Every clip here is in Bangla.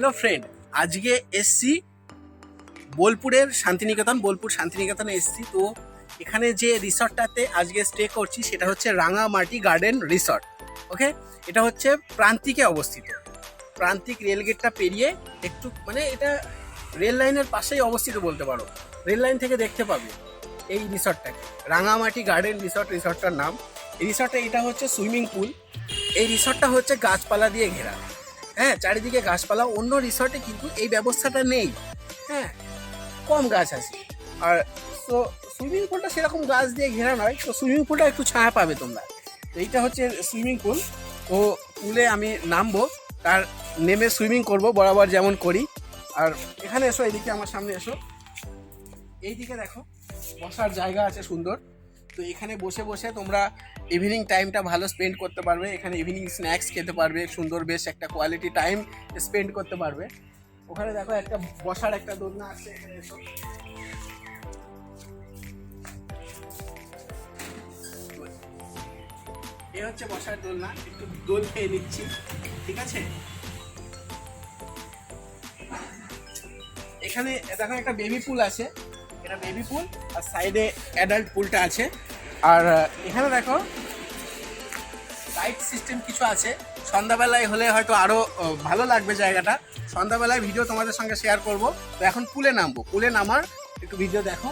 হ্যালো ফ্রেন্ড, আজকে এসছি বোলপুরের শান্তিনিকেতন, বোলপুর শান্তিনিকেতনে এসছি। তো এখানে যে রিসর্টটাতে আজকে স্টে করছি, সেটা হচ্ছে রাঙামাটি গার্ডেন রিসর্ট, ওকে? এটা হচ্ছে প্রান্তিকে অবস্থিত। প্রান্তিক রেলগেটটা পেরিয়ে একটু মানে এটা রেল লাইনের পাশেই অবস্থিত বলতে পারো। রেল লাইন থেকে দেখতে পাবে এই রিসর্টটাকে, রাঙামাটি গার্ডেন রিসর্ট, রিসর্টটার নাম। এই রিসর্টে এটা হচ্ছে সুইমিং পুল। এই রিসর্টটা হচ্ছে গাছপালা দিয়ে ঘেরা। হ্যাঁ চারিদিকে গাছপালা, অন্য রিসর্টে কিন্তু এই ব্যবস্থাটা নেই। হ্যাঁ কম গাছ আছে। আর তো সুইমিং পুলটা সেরকম গাছ দিয়ে ঘেরা নয় তো সুইমিং পুলটা একটু ছায়া পাবে তোমরা। তো এইটা হচ্ছে সুইমিং পুল তো পুলে আমি নামবো তার নেমে সুইমিং করব, বরাবর যেমন করি। আর এখানে এসো, এদিকে আমার সামনে এসো। এইদিকে দেখো, বসার জায়গা আছে সুন্দর। তো এখানে বসে বসে তোমরা ইভিনিং টাইমটা ভালো স্পেন্ড করতে পারবে। এখানে ইভিনিং স্ন্যাক্স খেতে পারবে, সুন্দর বেশ একটা কোয়ালিটি টাইম স্পেন্ড করতে পারবে। ওখানে দেখো একটা বসার একটা দোলনা আছে এ হচ্ছে বসার দোলনা, একটু দোল খেয়ে নিচ্ছি, ঠিক আছে? এখানে দেখো একটা বেবি পুল আছে, এটা বেবি পুল আর সাইডে অ্যাডাল্ট পুলটা আছে। আর এখানে দেখো লাইট সিস্টেম কিছু আছে। সন্ধ্যাবেলায় হলে হয়তো আরও আহ, ভালো লাগবে জায়গাটা। সন্ধ্যাবেলায় ভিডিও তোমাদের সঙ্গে শেয়ার করব। তো এখন পুলে নামবো। পুলে নামার একটু ভিডিও দেখো।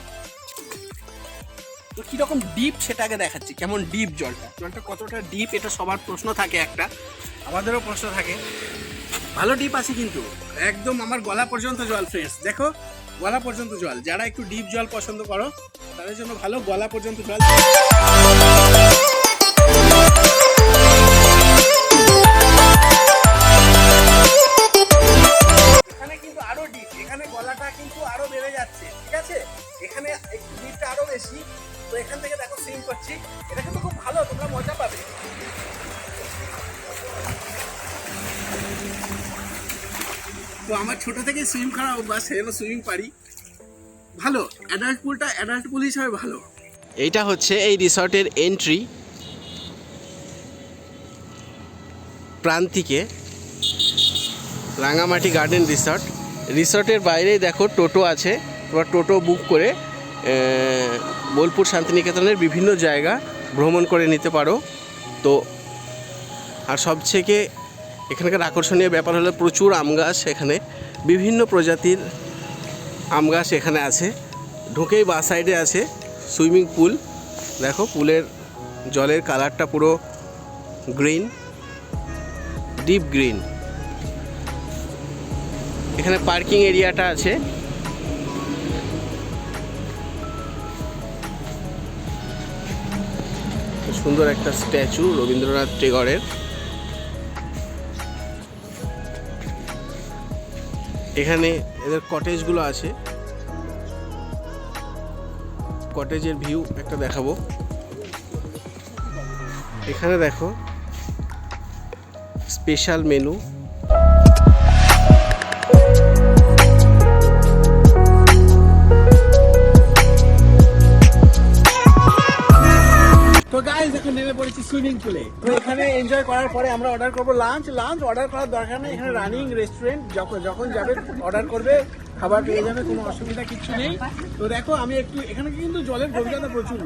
তো কীরকম ডিপ সেটাকে দেখাচ্ছি। কেমন ডিপ জলটা? জলটা কতটা ডিপ এটা সবার প্রশ্ন থাকে একটা। আমাদেরও প্রশ্ন থাকে। ভালো ডিপ আছে কিন্তু। একদম আমার গলা পর্যন্ত জল ফ্রেশ দেখো গলা পর্যন্ত জল। যারা একটু ডিপ জল পছন্দ করো, তাদের জন্য ভালো গলা পর্যন্ত জল। আমার ছোট থেকে সুইম খারাপ অভ্যাস সেজন্য সুইমিং পারি। ভালো অ্যাডাল্ট পুলটা অ্যাডাল্ট পুল হিসাবে ভালো। এইটা হচ্ছে এই রিসর্টের এন্ট্রি প্রান্তিকে রাঙামাটি গার্ডেন রিসর্ট রিসর্টের বাইরেই দেখো টোটো আছে, তোমার টোটো বুক করে বোলপুর শান্তিনিকেতনের বিভিন্ন জায়গা ভ্রমণ করে নিতে পারো। তো, আর সবথেকে এখানকার আকর্ষণীয় ব্যাপার হলো প্রচুর আম গাছ এখানে। বিভিন্ন প্রজাতির আম গাছ এখানে আছে। ঢুকেই বা সাইডে আছে সুইমিং পুল দেখো পুলের জলের কালারটা পুরো গ্রিন ডিপ গ্রিন এখানে পার্কিং এরিয়াটা আছে। সুন্দর একটা স্ট্যাচু রবীন্দ্রনাথ টেগরের। এখানে এদের কটেজগুলো আছে। কটেজের ভিউ একটা দেখাবো। এখানে দেখো স্পেশাল মেনু নেমে পড়েছি সুইমিং পুলে তো এখানে এনজয় করার পরে আমরা অর্ডার করব লাঞ্চ লাঞ্চ অর্ডার করার দরকার নেই, এখানে রানিং রেস্টুরেন্ট যখন যখন যাবে অর্ডার করবে, খাবার পেয়ে যাবে, কোনো অসুবিধা কিছু নেই। তো দেখো, আমি একটু এখানে কিন্তু জলের গভীরতা প্রচুর।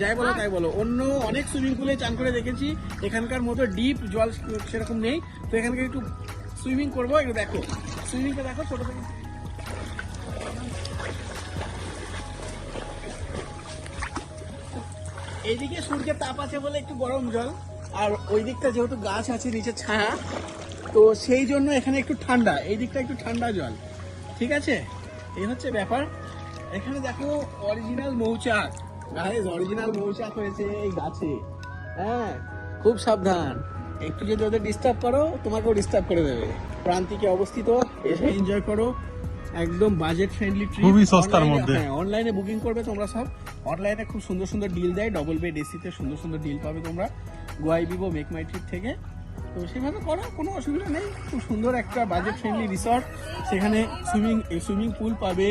যাই বলো, তাই বলো। অন্য অনেক সুইমিং পুলে চান করে দেখেছি। এখানকার মতো ডিপ জল সেরকম নেই। তো এখানকে একটু সুইমিং করব, একটু দেখো। সুইমিংটা দেখো, ছোটো থেকে এইদিকে সূর্যের তাপ আছে বলে একটু গরম জল, আর ওই দিকটা যেহেতু গাছ আছে, নিচে ছায়া, তো সেই জন্য এখানে একটু ঠান্ডা, এই দিকটা একটু ঠান্ডা জল। ঠিক আছে? এই হচ্ছে ব্যাপার। এখানে দেখো অরিজিনাল মৌচাক। গাইজ অরিজিনাল মৌচাক হয়েছে এই গাছে। হ্যাঁ খুব সাবধান। একটু যদি ওদের ডিস্টার্ব করো, তোমাকেও ডিস্টার্ব করে দেবে। প্রান্তিকে অবস্থিত, এসে এনজয় করো। একদম বাজেট ফ্রেন্ডলি ট্রিপ খুবই সস্তার মধ্যে। হ্যাঁ অনলাইনে বুকিং করবে তোমরা সব। অনলাইনে খুব সুন্দর সুন্দর ডিল দেয় ডবল বেড এসিতে সুন্দর সুন্দর ডিল পাবে তোমরা। গোয়াই বিবো মেক মাই ট্রিপ থেকে। তো সেভাবে করো কোনো অসুবিধা নেই। খুব সুন্দর একটা বাজেট ফ্রেন্ডলি রিসর্ট সেখানে সুইমিং সুইমিং পুল পাবে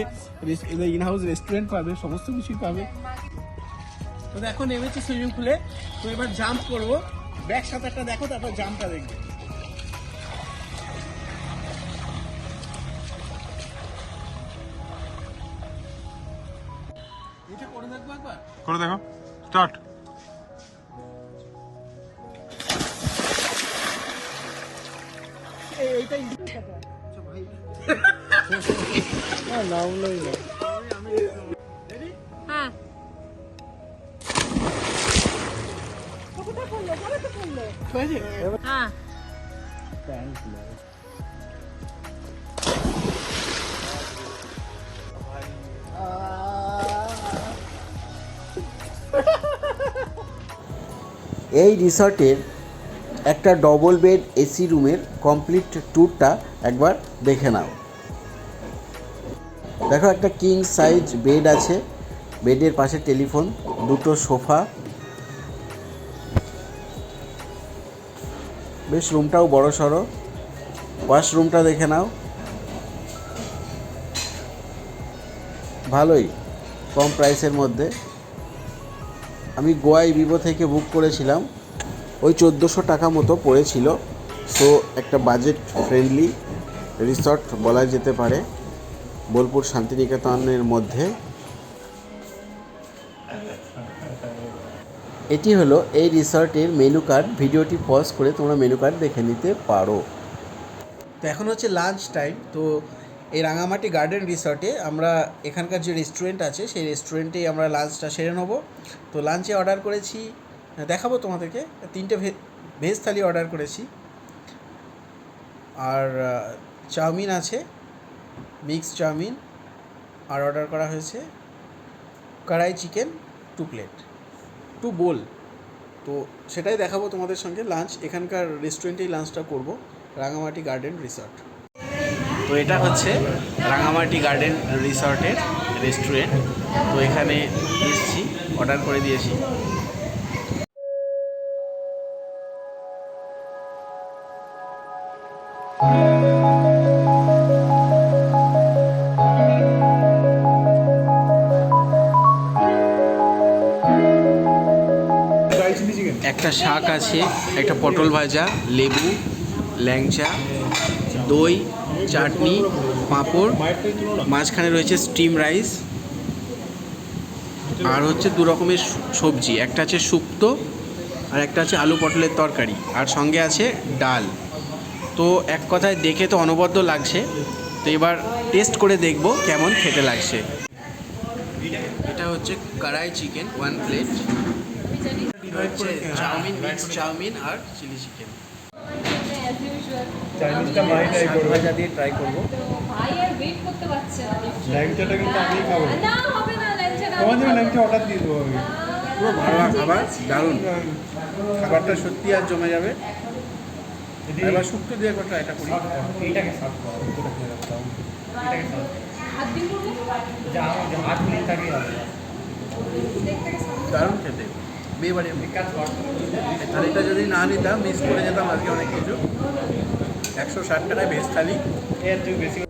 ইন হাউস রেস্টুরেন্ট পাবে সমস্ত কিছুই পাবে। তো দেখো নেমেছি সুইমিং পুলে তো এবার জাম্প করব। ব্যাক সাঁতারটা দেখো তারপর জাম্পটা দেখবে। করে দেখো। স্টার্ট। হ্যাঁ এই রিসর্টের একটা ডবল বেড এসি রুমের কমপ্লিট ট্যুরটা একবার দেখে নাও। দেখো একটা কিং সাইজ বেড আছে। বেডের পাশে টেলিফোন দুটো সোফা বেশ রুমটাও বড় সড়ো ওয়াশরুমটা দেখে নাও। ভালোই, কম প্রাইসের মধ্যে। আমি গোয়াই ভিভো থেকে বুক করেছিলাম। ওই চোদ্দোশো টাকা মতো পড়েছিল। সো একটা বাজেট ফ্রেন্ডলি রিসর্ট বলা যেতে পারে। বোলপুর শান্তিনিকেতনের মধ্যে। এটি হলো এই রিসর্টের মেনু কার্ড ভিডিওটি পজ করে তোমরা মেনু কার্ড দেখে নিতে পারো। তো এখন হচ্ছে লাঞ্চ টাইম তো এই রাঙামাটি গার্ডেন রিসর্টে আমরা এখানকার যে রেস্টুরেন্ট আছে, সেই রেস্টুরেন্টেই আমরা লাঞ্চটা সেরে নেব। তো লাঞ্চে অর্ডার করেছি, দেখাবো তোমাদেরকে, তিনটে ভেজ থালি অর্ডার করেছি। আর চাউমিন আছে মিক্স চাউমিন, আর অর্ডার করা হয়েছে kadai chicken two plate two bowl তো সেটাই দেখাবো তোমাদের সঙ্গে লাঞ্চ এখানকার রেস্টুরেন্টেই লাঞ্চটা করব, রাঙামাটি গার্ডেন রিসর্ট। তো এটা হচ্ছে রাঙামাটি গার্ডেন রিসর্টের রেস্টুরেন্ট। তো এখানে এসেছি, অর্ডার করে দিয়েছি। একটা শাক আছে, একটা পটল ভাজা, লেবু, ল্যাংচা, দই চাটনি, পাঁপড়, মাঝখানে রয়েছে স্টিম রাইস আর হচ্ছে দু রকমের সবজি। একটা আছে শুক্তো আর একটা আছে আলু পটলের তরকারি আর সঙ্গে আছে ডাল। তো এক কথায় দেখে তো অনবদ্য লাগছে। তো এবার টেস্ট করে দেখব কেমন খেতে লাগছে। এটা হচ্ছে কড়াই চিকেন ওয়ান প্লেট হচ্ছে চাউমিন চাউমিন আর চিলি চিকেন চাইনিজটা মাই ট্রাই করব ভাজা দিয়ে ট্রাই করব। ভাই আর ওয়েট করতে পারছে না। ল্যাংচাটা কিন্তু আমি খাব। না হবে না ল্যাংচা না তোমার জন্য ল্যাংচা অর্ডার দিয়ে দেবো আমি। পুরো ভালো খাবার। দারুণ। খাবারটা সত্যি আর জমে যাবে। এবার শুক্তো দিয়ে একবার ট্রাইটা করি। এইটাকে সার্ভ করো এটাকে সার্ভ হাত দিন করব? যা আমার হাত মিনিট থাকে দারুণ খেতে। বিয়ে বাড়ি থালিটা যদি না নিতাম মিস করে যেতাম আজকে অনেক কিছু। একশো ষাট টাকায় ভেজ থালি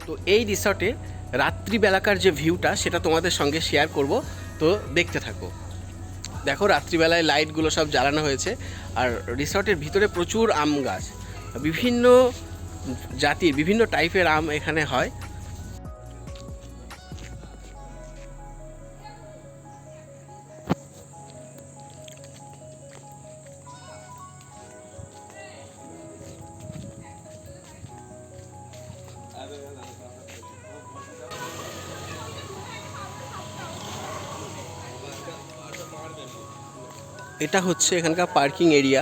তো এই রিসর্টে রাত্রিবেলাকার যে ভিউটা সেটা তোমাদের সঙ্গে শেয়ার করব। তো দেখতে থাকো। দেখো রাত্রিবেলায় লাইটগুলো সব জ্বালানো হয়েছে। আর রিসর্টের ভিতরে প্রচুর আম গাছ। বিভিন্ন জাতির বিভিন্ন টাইপের আম এখানে হয়। এটা হচ্ছে এখানকার পার্কিং এরিয়া।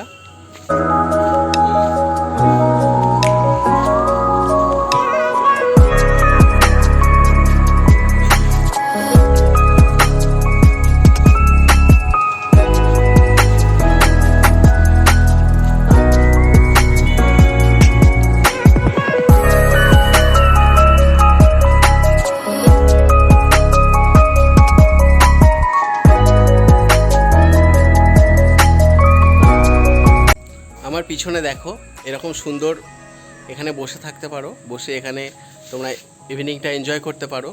পিছনে দেখো, এরকম সুন্দর এখানে বসে থাকতে পারো, বসে এখানে তোমরা ইভিনিংটা এনজয় করতে পারো।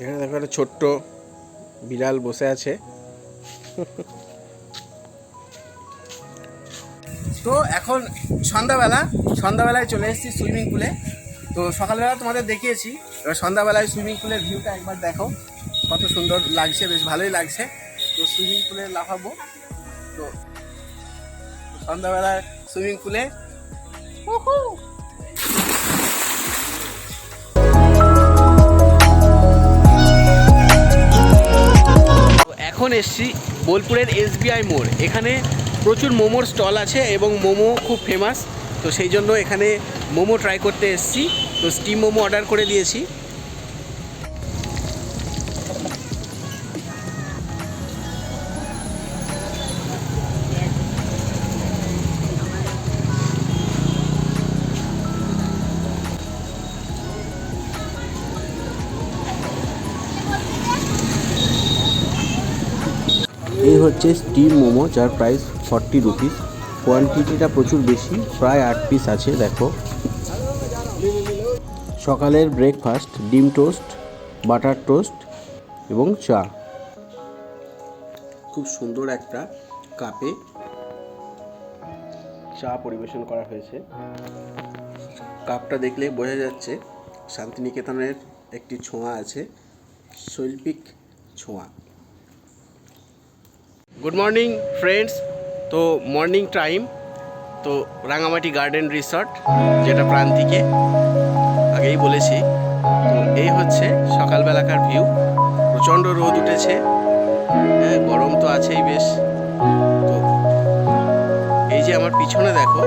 এখানে দেখো একটা ছোট্ট বিড়াল বসে আছে। তো এখন সন্ধ্যাবেলা, সন্ধ্যাবেলায় চলে এসেছি সুইমিং পুলে তো সকালবেলা তোমাদের দেখিয়েছি, এবার সন্ধ্যাবেলায় সুইমিং পুলের ভিউটা একবার দেখো। কত সুন্দর লাগছে, বেশ ভালোই লাগছে। তো সুইমিং পুলে লাফাবো। তো সন্ধ্যাবেলা সুইমিং পুলে। এখন এসছি বোলপুরের এসবিআই মোড়। এখানে প্রচুর মোমোর স্টল আছে এবং মোমো খুব ফেমাস তো সেই জন্য এখানে মোমো ট্রাই করতে এসছি। তো স্টিম মোমো অর্ডার করে দিয়েছি। হচ্ছে স্টিম মোমো, যার প্রাইস ফর্টি রুপিস কোয়ান্টিটিটা প্রচুর বেশি, প্রায় আট পিস আছে, দেখো। সকালের ব্রেকফাস্ট ডিম টোস্ট বাটার টোস্ট এবং চা। খুব সুন্দর একটা কাপে চা পরিবেশন করা হয়েছে। কাপটা দেখলে বোঝা যাচ্ছে শান্তিনিকেতনের একটি ছোঁয়া আছে, শৈল্পিক ছোঁয়া। গুড মর্নিং ফ্রেন্ডস তো মর্নিং টাইম তো রাঙামাটি গার্ডেন রিসর্ট যেটা প্রান্তিকে আগেই বলেছি। তো এই হচ্ছে সকালবেলাকার ভিউ প্রচণ্ড রোদ উঠেছে। হ্যাঁ গরম তো আছেই বেশ। তো এই যে আমার পিছনে দেখো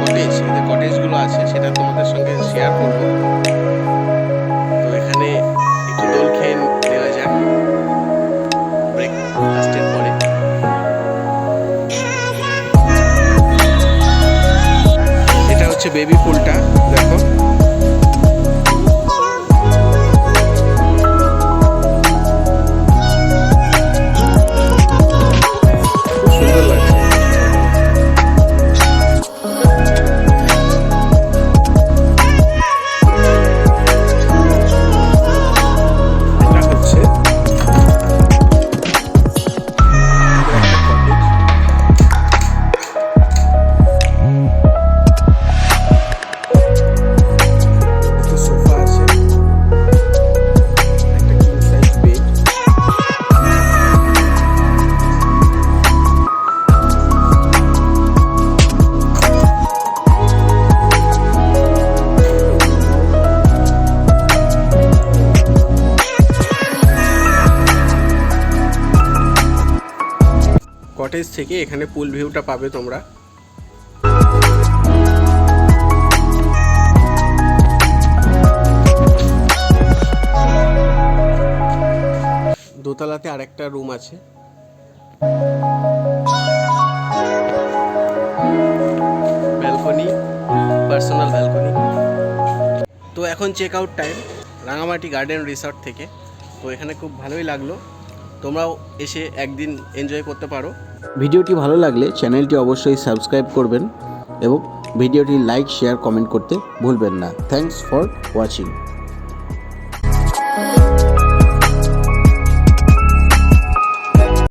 কটেজ কটেজগুলো আছে, সেটা তোমাদের সঙ্গে শেয়ার করব। বেবি ফুলটা। কটেজ থেকে এখানে পুল ভিউটা পাবে তোমরা। দোতলাতে আরেকটা রুম আছে। ব্যালকনি পার্সোনাল ব্যালকনি তো এখন check out time Rangamati garden resort থেকে। তো এখানে খুব ভালোই লাগল। তোমরাও এসে একদিন এনজয় করতে পারো। ভিডিওটি ভালো লাগলে চ্যানেলটি অবশ্যই সাবস্ক্রাইব করবেন এবং ভিডিওটি লাইক, শেয়ার, কমেন্ট করতে ভুলবেন না। Thanks for watching.